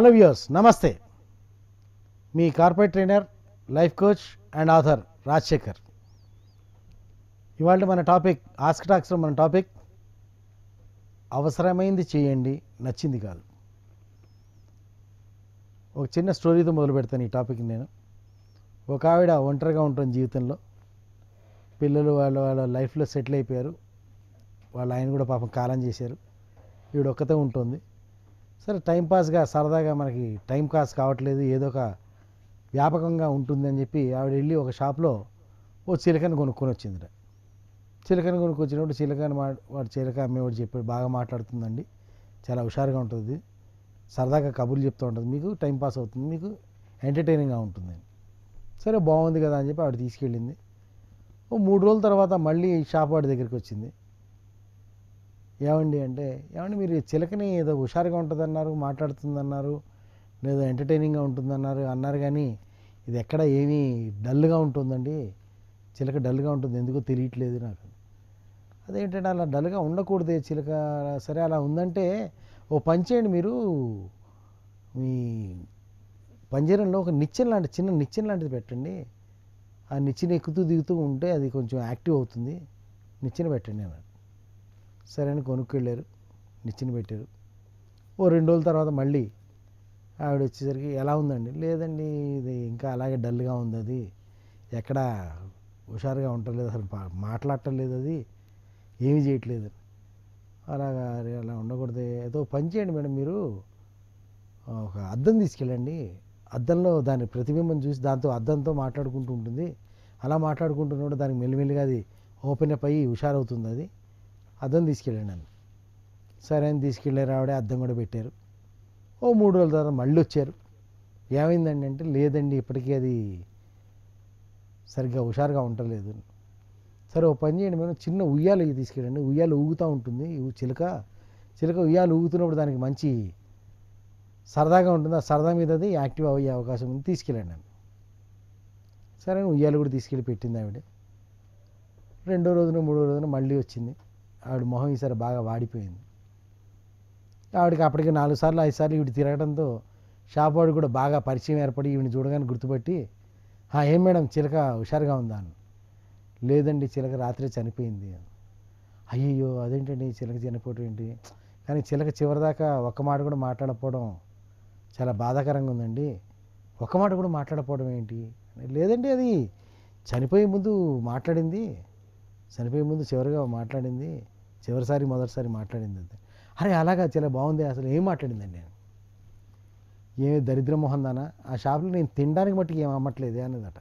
Hello viewers నమస్తే మీ corporate trainer life coach and author Rajasekhar. ఇవాళ మన టాపిక్ ఆస్క్ టాక్స్లో మన టాపిక్ అవసరమైంది చేయండి నచ్చింది కాదు. ఒక చిన్న స్టోరీతో మొదలు పెడతాను ఈ టాపిక్ నేను. ఒక ఆవిడ ఒంటరిగా ఉంటుంది జీవితంలో. పిల్లలు వాళ్ళ వాళ్ళ లైఫ్లో సెటిల్ అయిపోయారు. వాళ్ళ ఆయన కూడా పాపం కాలం చేశారు. ఈవిడ ఒక్కతే ఉంటుంది. సరే టైంపాస్గా సరదాగా మనకి టైం కాస్ కావట్లేదు ఏదో ఒక వ్యాపకంగా ఉంటుంది అని చెప్పి ఆవిడ వెళ్ళి ఒక షాప్లో ఓ చిలకని కొనుక్కొని వచ్చిందిట. చిలకని కొనుక్కొచ్చినప్పుడు చిలకని మా వాడు చిలక అమ్మేవాడు చెప్పాడు బాగా మాట్లాడుతుందండి చాలా హుషారుగా ఉంటుంది సరదాగా కబుర్లు చెప్తూ ఉంటుంది మీకు టైంపాస్ అవుతుంది మీకు ఎంటర్టైనింగ్గా ఉంటుంది సరే బాగుంది కదా అని చెప్పి ఆవిడ తీసుకెళ్ళింది. ఓ మూడు రోజుల తర్వాత మళ్ళీ షాప్ వాడి దగ్గరికి వచ్చింది. ఏమండి అంటే ఏమండి మీరు చిలకని ఏదో హుషారుగా ఉంటుందన్నారు మాట్లాడుతుందన్నారు లేదా ఎంటర్టైనింగ్గా ఉంటుందన్నారు అన్నారు కానీ ఇది ఎక్కడ ఏమీ డల్గా ఉంటుందండి? చిలక డల్గా ఉంటుంది ఎందుకో తెలియట్లేదు నాకు. అదేంటంటే అలా డల్గా ఉండకూడదు చిలక. సరే అలా ఉందంటే ఓ పని చేయండి మీరు. మీ పంజరంలో ఒక నిచ్చెన లాంటి చిన్న నిచ్చెన లాంటిది పెట్టండి. ఆ నిచ్చెన ఎక్కుతూ దిగుతూ ఉంటే అది కొంచెం యాక్టివ్ అవుతుంది. నిచ్చెన పెట్టండి అన్నాడు. సరే అని కొనుక్కెళ్ళారు నిచ్చెన పెట్టారు. ఓ రెండు రోజుల తర్వాత మళ్ళీ ఆవిడ వచ్చేసరికి ఎలా ఉందండి? లేదండి ఇది ఇంకా అలాగే డల్గా ఉంది అది. ఎక్కడ హుషారుగా ఉండలేదు అసలు మాట్లాడటం లేదు అది. ఏమీ చేయట్లేదు. అలాగా అలా ఉండకూడదు. ఏదో పని చేయండి మేడం మీరు. ఒక అద్దం తీసుకెళ్ళండి. అద్దంలో దాని ప్రతిబింబం చూసి దాంతో అద్దంతో మాట్లాడుకుంటూ ఉంటుంది. అలా మాట్లాడుకుంటున్నప్పుడు దానికి మెల్లిమెల్లిగా అది ఓపెన్ అప్ అయ్యి హుషారవుతుంది అది. అద్దం తీసుకెళ్ళండి నన్ను. సరే అని తీసుకెళ్ళారు ఆవిడ అద్దం కూడా పెట్టారు. ఓ మూడు రోజుల తర్వాత మళ్ళీ వచ్చారు. ఏమైందండి అంటే లేదండి ఇప్పటికీ అది సరిగ్గా హుషారుగా ఉండలేదు. సరే ఓ పని చేయండి మేము చిన్న ఉయ్యాలు తీసుకెళ్ళండి. ఉయ్యాలు ఊగుతూ ఉంటుంది. చిలక చిలక ఉయ్యాలు ఊగుతున్నప్పుడు దానికి మంచి సరదాగా ఉంటుంది. ఆ సరదా మీద అది యాక్టివ్ అయ్యే అవకాశం ఉంది. తీసుకెళ్ళండి అని సరే అని ఉయ్యాలు కూడా తీసుకెళ్ళి పెట్టింది ఆవిడ. రెండో రోజున మూడో రోజున మళ్ళీ వచ్చింది. ఆవిడ మొహం ఈసారి బాగా వాడిపోయింది. ఆవిడకి అప్పటికి నాలుగు సార్లు ఐదు సార్లు ఈవిడ తిరగడంతో షాప్ వాడు కూడా బాగా పరిచయం ఏర్పడి ఈవిని చూడగానే గుర్తుపట్టి ఏం మేడం చిలక హుషారుగా ఉందా? అని. లేదండి చిలక రాత్రి చనిపోయింది. అయ్యయ్యో అదేంటండి చిలక చనిపోవటం ఏంటి? కానీ చిలక చివరిదాకా ఒక్క మాట కూడా మాట్లాడకపోవడం చాలా బాధాకరంగా ఉందండి. ఒక్క మాట కూడా మాట్లాడకపోవడం ఏంటి? లేదండి అది చనిపోయే ముందు మాట్లాడింది. చనిపోయే ముందు చివరిగా మాట్లాడింది చివరిసారి మొదటిసారి మాట్లాడింది అంతే. అరే అలాగా చాలా బాగుంది అసలు ఏం మాట్లాడిందండి నేను? ఏమి దరిద్ర మొహం దానా? ఆ షాప్లో నేను తినడానికి మట్టుకు ఏం అమ్మట్లేదే అనేదట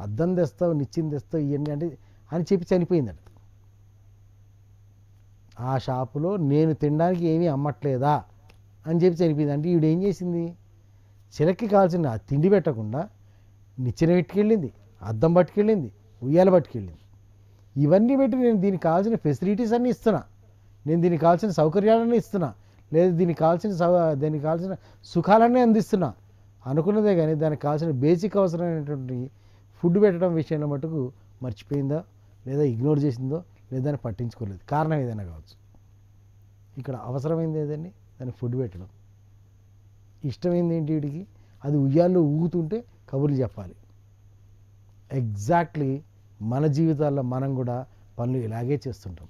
అద్దం తెస్తావు నిచ్చింది తెస్తావు ఇవన్నీ అంటే అని చెప్పి చనిపోయిందట. ఆ షాపులో నేను తినడానికి ఏమీ అమ్మట్లేదా అని చెప్పి చనిపోయింది. అంటే ఈవిడ ఏం చేసింది? చిలక్కి కావాల్సిన ఆ తిండి పెట్టకుండా నిచ్చిన పెట్టుకెళ్ళింది అద్దం పట్టుకెళ్ళింది. ఉయ్యాల పట్టుకెళ్ళింది. ఇవన్నీ పెట్టి నేను దీనికి కావాల్సిన ఫెసిలిటీస్ అన్నీ ఇస్తున్నా. నేను దీనికి కావాల్సిన సౌకర్యాలన్నీ ఇస్తున్నా. లేదా దీనికి కావాల్సిన సౌ దీనికి కావాల్సిన సుఖాలన్నీ అందిస్తున్నా. అనుకున్నదే కానీ దానికి కావాల్సిన బేసిక్ అవసరమైనటువంటి ఫుడ్ పెట్టడం విషయంలో మటుకు మర్చిపోయిందా? లేదా ఇగ్నోర్ చేసిందో? లేదా దాన్ని పట్టించుకోలేదు. కారణం ఏదైనా కావచ్చు. ఇక్కడ అవసరమైంది ఏదండి? దాన్ని ఫుడ్ పెట్టడం. ఇష్టమైంది ఏంటి వీడికి? అది ఉయ్యాల్లో ఊగుతుంటే కబుర్లు చెప్పాలి. ఎగ్జాక్ట్లీ మన జీవితాల్లో మనం కూడా పనులు ఇలాగే చేస్తుంటాం.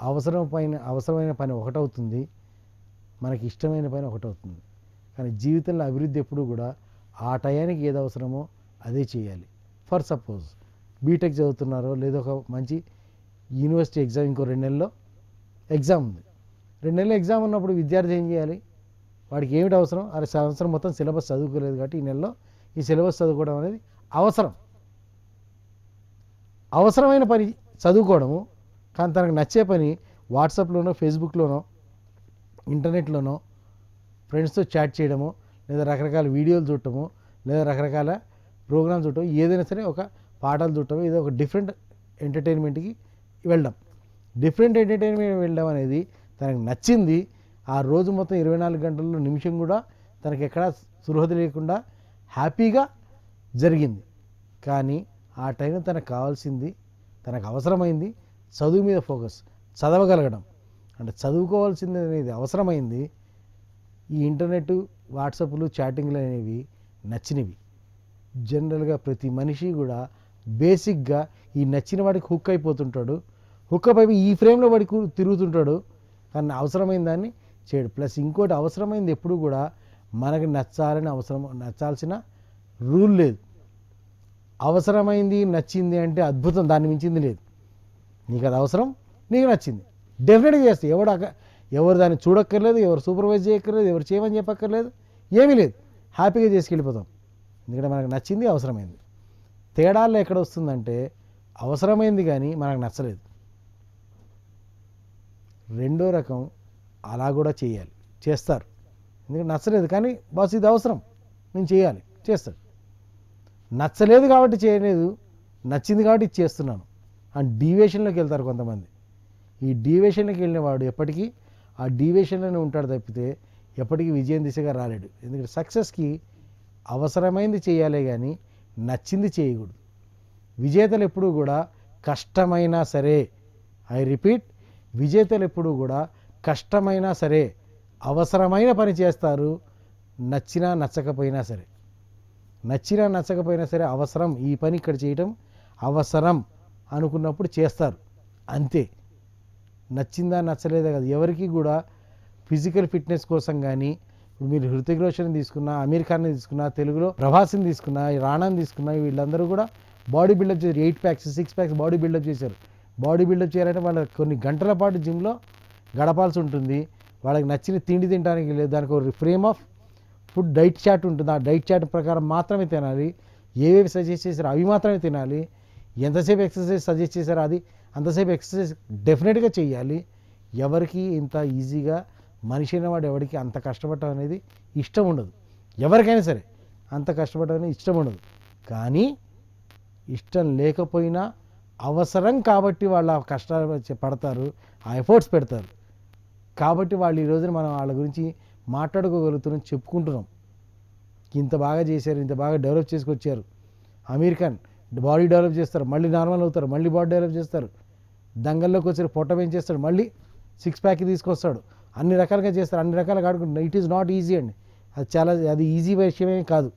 అవసరం పైన అవసరమైన పని ఒకటవుతుంది. మనకి ఇష్టమైన పని ఒకటవుతుంది. కానీ జీవితంలో అభివృద్ధి ఎప్పుడు కూడా ఆ టయానికి ఏది అవసరమో అదే చేయాలి. ఫర్ సపోజ్ బీటెక్ చదువుతున్నారో లేదా ఒక మంచి యూనివర్సిటీ ఎగ్జామ్ ఇంకో రెండు నెలల్లో ఎగ్జామ్ ఉంది. రెండు నెలలు ఎగ్జామ్ ఉన్నప్పుడు విద్యార్థి ఏం చేయాలి? వాడికి ఏమిటి అవసరం? అరే సంవత్సరం మొత్తం సిలబస్ చదువుకోలేదు కాబట్టి ఈ నెలలో ఈ సిలబస్ చదువుకోవడం అనేది అవసరం. అవసరమైన పని చదువుకోవడము కానీ తనకు నచ్చే పని వాట్సాప్లోనో ఫేస్బుక్లోనో ఇంటర్నెట్లోనో ఫ్రెండ్స్తో చాట్ చేయడము లేదా రకరకాల వీడియోలు చూడటము లేదా రకరకాల ప్రోగ్రామ్స్ చూడటం ఏదైనా సరే ఒక పాటలు చూడటం ఏదో ఒక డిఫరెంట్ ఎంటర్టైన్మెంట్కి వెళ్ళడం. డిఫరెంట్ ఎంటర్టైన్మెంట్ వెళ్ళడం అనేది తనకు నచ్చింది. ఆ రోజు మొత్తం ఇరవై నాలుగు గంటల్లో నిమిషం కూడా తనకి ఎక్కడా సురహ లేకుండా హ్యాపీగా జరిగింది. కానీ ఆ టైం తనకు కావాల్సింది తనకు అవసరమైంది చదువు మీద ఫోకస్ చదవగలగడం. అంటే చదువుకోవాల్సింది అనేది అవసరమైంది ఈ ఇంటర్నెట్ వాట్సాప్లు చాటింగ్లు అనేవి నచ్చినవి. జనరల్గా ప్రతి మనిషి కూడా బేసిక్గా ఈ నచ్చిన వాడికి హుక్ అయిపోతుంటాడు. హుక్ అయిపోయి ఈ ఫ్రేమ్లో వాడికి తిరుగుతుంటాడు. కానీ అవసరమైన దాన్ని చేయడు. ప్లస్ ఇంకోటి అవసరమైంది ఎప్పుడు కూడా మనకి నచ్చాలని అవసరం నచ్చాల్సిన రూల్ లేదు. అవసరమైంది నచ్చింది అంటే అద్భుతం దాన్ని మించింది లేదు. నీకు అది అవసరం నీకు నచ్చింది. డెఫినెట్గా చేస్తే ఎవడు ఎవరు దాన్ని చూడక్కర్లేదు ఎవరు సూపర్వైజ్ చేయక్కర్లేదు ఎవరు చేయమని చెప్పక్కర్లేదు ఏమీ లేదు. హ్యాపీగా చేసుకెళ్ళిపోతాం. ఎందుకంటే మనకు నచ్చింది అవసరమైంది. తేడాల్లో ఎక్కడ వస్తుందంటే అవసరమైంది కానీ మనకు నచ్చలేదు. రెండో రకం అలా కూడా చేయాలి. చేస్తారు. ఎందుకంటే నచ్చలేదు కానీ బాస్ ఇది అవసరం నేను చేయాలి. చేస్తాడు నచ్చలేదు కాబట్టి చేయలేదు నచ్చింది కాబట్టి ఇది చేస్తున్నాను. అండ్ డీవేషన్లోకి వెళ్తారు కొంతమంది. ఈ డీవేషన్లోకి వెళ్ళిన వాడు ఎప్పటికీ ఆ డీవేషన్లోనే ఉంటాడు తప్పితే ఎప్పటికీ విజయం దిశగా రాలేడు. ఎందుకంటే సక్సెస్కి అవసరమైంది చేయాలే కానీ నచ్చింది చేయకూడదు. విజేతలు ఎప్పుడూ కూడా కష్టమైనా సరే ఐ రిపీట్ విజేతలు ఎప్పుడూ కూడా కష్టమైనా సరే అవసరమైన పని చేస్తారు నచ్చినా నచ్చకపోయినా సరే. నచ్చినా నచ్చకపోయినా సరే అవసరం ఈ పని ఇక్కడ చేయటం అవసరం అనుకున్నప్పుడు చేస్తారు. అంతే. నచ్చిందా నచ్చలేదా కదా. ఎవరికి కూడా ఫిజికల్ ఫిట్నెస్ కోసం కానీ ఇప్పుడు మీరు హృతిక్ రోషన్ తీసుకున్నా అమీర్ ఖాన్ తీసుకున్నా తెలుగులో ప్రభాస్ని తీసుకున్నా ఈ రాణాని తీసుకున్నా వీళ్ళందరూ కూడా బాడీ బిల్డప్ చేశారు. Eight packs six packs body buildup చేశారు. బాడీ బిల్డప్ చేయాలంటే వాళ్ళ కొన్ని గంటల పాటు జిమ్లో గడపాల్సి ఉంటుంది. వాళ్ళకి నచ్చిన తిండి తినడానికి లేదు. దానికి ఒక frame of food diet chart ఉంటుంది. ఆ డైట్ చాట్ ప్రకారం మాత్రమే తినాలి. ఏవేవి సజెస్ట్ చేశారో అవి మాత్రమే తినాలి. ఎంతసేపు ఎక్సర్సైజ్ సజెస్ట్ చేశారో అది అంతసేపు ఎక్సర్సైజ్ డెఫినెట్గా చేయాలి ఎవరికి ఇంత ఈజీగా మనిషి అనేవాడు ఎవరికి అంత కష్టపడటం అనేది ఇష్టం ఉండదు. ఎవరికైనా సరే అంత కష్టపడటం అనేది ఇష్టం ఉండదు. కానీ ఇష్టం లేకపోయినా అవసరం కాబట్టి వాళ్ళు ఆ కష్టాలు పడతారు ఆ ఎఫర్ట్స్ పెడతారు. కాబట్టి వాళ్ళు ఈ రోజున మనం వాళ్ళ గురించి మాట్లాడుకోగలుగుతున్నాం చెప్పుకుంటున్నాం. ఇంత బాగా చేశారు ఇంత బాగా డెవలప్ చేసుకొచ్చారు. అమీర్ ఖాన్ బాడీ డెవలప్ చేస్తారు మళ్ళీ నార్మల్ అవుతారు మళ్ళీ బాడీ డెవలప్ చేస్తారు. దంగల్లోకి వచ్చి పొట్ట పెంచేస్తాడు మళ్ళీ సిక్స్ ప్యాక్ తీసుకొస్తాడు. అన్ని రకాలుగా చేస్తారు అన్ని రకాలుగా ఆడుకుంటారు. ఇట్ ఈస్ నాట్ ఈజీ అండి. అది చాలా అది ఈజీ విషయమే కాదు.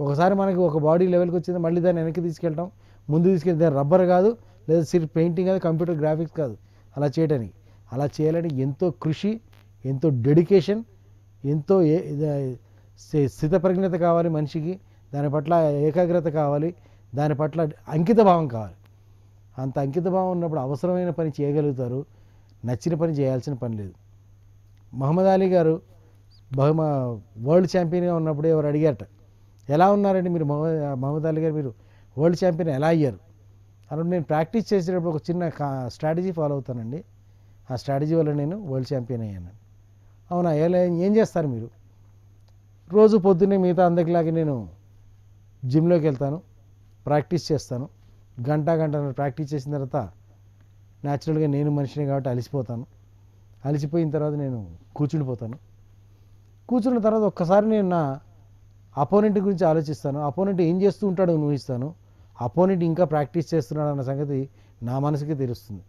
ఒకసారి మనకి ఒక బాడీ లెవెల్కి వచ్చింది మళ్ళీ దాన్ని వెనక్కి తీసుకెళ్ళటం ముందు తీసుకెళ్ళి దాని రబ్బర్ కాదు లేదా సిర్ పెయింటింగ్ కాదు కంప్యూటర్ గ్రాఫిక్స్ కాదు. అలా చేయడానికి అలా చేయాలని ఎంతో కృషి ఎంతో డెడికేషన్ ఎంతో ఏ స్థితప్రజ్ఞత కావాలి మనిషికి దాని పట్ల ఏకాగ్రత కావాలి దాని పట్ల అంకిత భావం కావాలి. అంత అంకిత భావం ఉన్నప్పుడు అవసరమైన పని చేయగలుగుతారు నచ్చిన పని చేయాల్సిన పని లేదు. మహమ్మద్ అలీ గారు బహుమ వరల్డ్ ఛాంపియన్గా ఉన్నప్పుడు ఎవరు అడిగారట ఎలా ఉన్నారండి మీరు మహమ్మద్ అలీ గారు? మీరు వరల్డ్ ఛాంపియన్ ఎలా అయ్యారు? అప్పుడు నేను ప్రాక్టీస్ చేసేటప్పుడు ఒక చిన్న స్ట్రాటజీ ఫాలో అవుతానండి. ఆ స్ట్రాటజీ వల్ల నేను వరల్డ్ ఛాంపియన్ అయ్యాను. అవునా? ఎలా ఏం చేస్తారు మీరు? రోజు పొద్దున్నే మిగతా అందరిలాగే నేను జిమ్లోకి వెళ్తాను ప్రాక్టీస్ చేస్తాను. గంట గంట ప్రాక్టీస్ చేసిన తర్వాత న్యాచురల్గా నేను మనిషిని కాబట్టి అలసిపోతాను. అలసిపోయిన తర్వాత నేను కూర్చుండిపోతాను కూర్చున్న తర్వాత ఒక్కసారి నేను నా అపోనెంట్ గురించి ఆలోచిస్తాను. అపోనెంట్ ఏం చేస్తూ ఉంటాడో ఊహిస్తాను. అపోనెంట్ ఇంకా ప్రాక్టీస్ చేస్తున్నాడు అన్న సంగతి నా మనసుకి తెలుస్తుంది.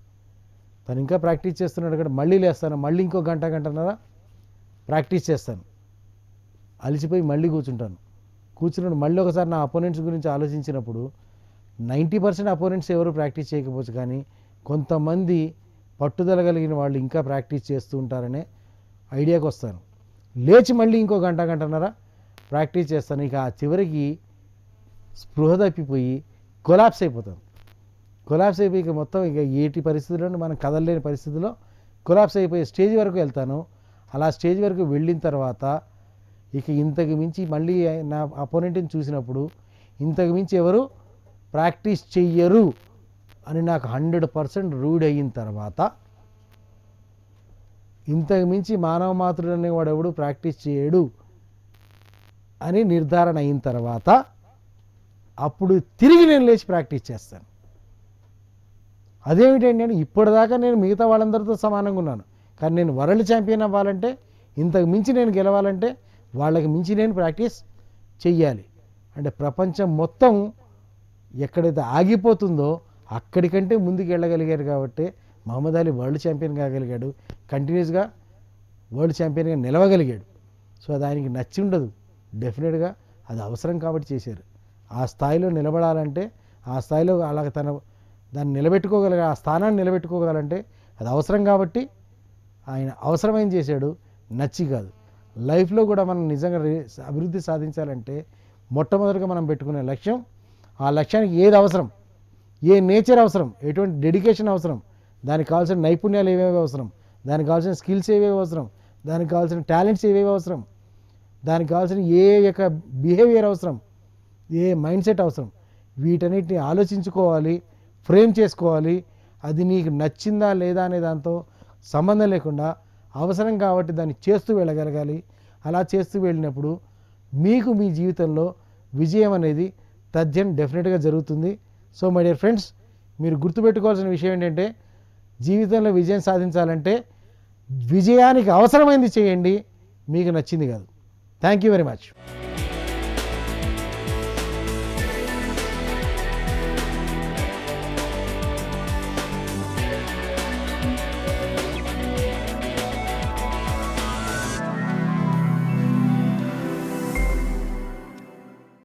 తను ఇంకా ప్రాక్టీస్ చేస్తున్నాడు కాబట్టి మళ్ళీ లేస్తాను. మళ్ళీ ఇంకో గంట గంటన్నర ప్రాక్టీస్ చేస్తాను. అలసిపోయి మళ్ళీ కూర్చుంటాను. కూర్చున్నప్పుడు మళ్ళీ ఒకసారి నా అపోనెంట్స్ గురించి ఆలోచించినప్పుడు నైంటీ పర్సెంట్ అపోనెంట్స్ ఎవరు ప్రాక్టీస్ చేయకపోవచ్చు కానీ కొంతమంది పట్టుదల కలిగిన వాళ్ళు ఇంకా ప్రాక్టీస్ చేస్తూ ఉంటారనే ఐడియాకి వస్తాను. లేచి మళ్ళీ ఇంకో గంట గంటన్నర ప్రాక్టీస్ చేస్తాను. ఇక ఆ చివరికి స్పృహ తప్పిపోయి కొలాప్స్ అయిపోతాం కొలాప్స్ అయిపోయి ఇక మొత్తం ఇక ఏటి పరిస్థితుల్లో మనం కదలలేని పరిస్థితిలో కొలాప్స్ అయిపోయే స్టేజ్ వరకు వెళ్తాను. అలా స్టేజ్ వరకు వెళ్ళిన తర్వాత ఇక ఇంతకు మించి మళ్ళీ నా అపోనెంట్ని చూసినప్పుడు ఇంతకు మించి ఎవరు ప్రాక్టీస్ చెయ్యరు అని నాకు హండ్రెడ్ పర్సెంట్ రూడ్ అయిన తర్వాత ఇంతకు మించి మానవ మాతృడు అనేవాడు ఎవడు ప్రాక్టీస్ చేయడు అని నిర్ధారణ అయిన తర్వాత అప్పుడు తిరిగి నేను లేచి ప్రాక్టీస్ చేస్తాను. అదేమిటండి అంటే ఇప్పటిదాకా నేను మిగతా వాళ్ళందరితో సమానంగా ఉన్నాను. కానీ నేను వరల్డ్ ఛాంపియన్ అవ్వాలంటే ఇంతకు మించి నేను గెలవాలంటే వాళ్ళకి మించి నేను ప్రాక్టీస్ చెయ్యాలి. అంటే ప్రపంచం మొత్తం ఎక్కడైతే ఆగిపోతుందో అక్కడికంటే ముందుకు వెళ్ళగలిగారు కాబట్టి మహమ్మద్ అలీ వరల్డ్ ఛాంపియన్ కాగలిగాడు కంటిన్యూస్గా వరల్డ్ ఛాంపియన్గా నిలవగలిగాడు. సో అది ఆయనకి నచ్చి ఉండదు. డెఫినెట్గా అది అవసరం కాబట్టి చేశారు. ఆ స్థాయిలో నిలబడాలంటే ఆ స్థాయిలో అలాగ తన దాన్ని నిలబెట్టుకోగలిగే ఆ స్థానాన్ని నిలబెట్టుకోగలంటే అది అవసరం కాబట్టి ఆయన అవసరమైన చేశాడు? నచ్చి కాదు. లైఫ్లో కూడా మనం నిజంగా రే- అభివృద్ధి సాధించాలంటే మొట్టమొదటిగా మనం పెట్టుకునే లక్ష్యం ఆ లక్ష్యానికి ఏది అవసరం? ఏ నేచర్ అవసరం? ఎటువంటి డెడికేషన్ అవసరం? దానికి కావాల్సిన నైపుణ్యాలు ఏవేవి అవసరం? దానికి కావాల్సిన స్కిల్స్ ఏవేవి అవసరం? దానికి కావాల్సిన టాలెంట్స్ ఏవేవి అవసరం? దానికి కావాల్సిన ఏ యొక్క బిహేవియర్ అవసరం? ఏ మైండ్ సెట్ అవసరం? వీటన్నిటిని ఆలోచించుకోవాలి ఫ్రేమ్ చేసుకోవాలి. అది నీకు నచ్చిందా లేదా అనే దాంతో సంబంధం లేకుండా అవసరం కాబట్టి దాన్ని చేస్తూ వెళ్ళగలగాలి. అలా చేస్తూ వెళ్ళినప్పుడు మీకు మీ జీవితంలో విజయం అనేది తథ్యం డెఫినెట్గా జరుగుతుంది. సో మై డియర్ ఫ్రెండ్స్ మీరు గుర్తుపెట్టుకోవాల్సిన విషయం ఏంటంటే జీవితంలో విజయం సాధించాలంటే విజయానికి అవసరమైంది చేయండి. మీకు నచ్చింది కాదు. Thank you very much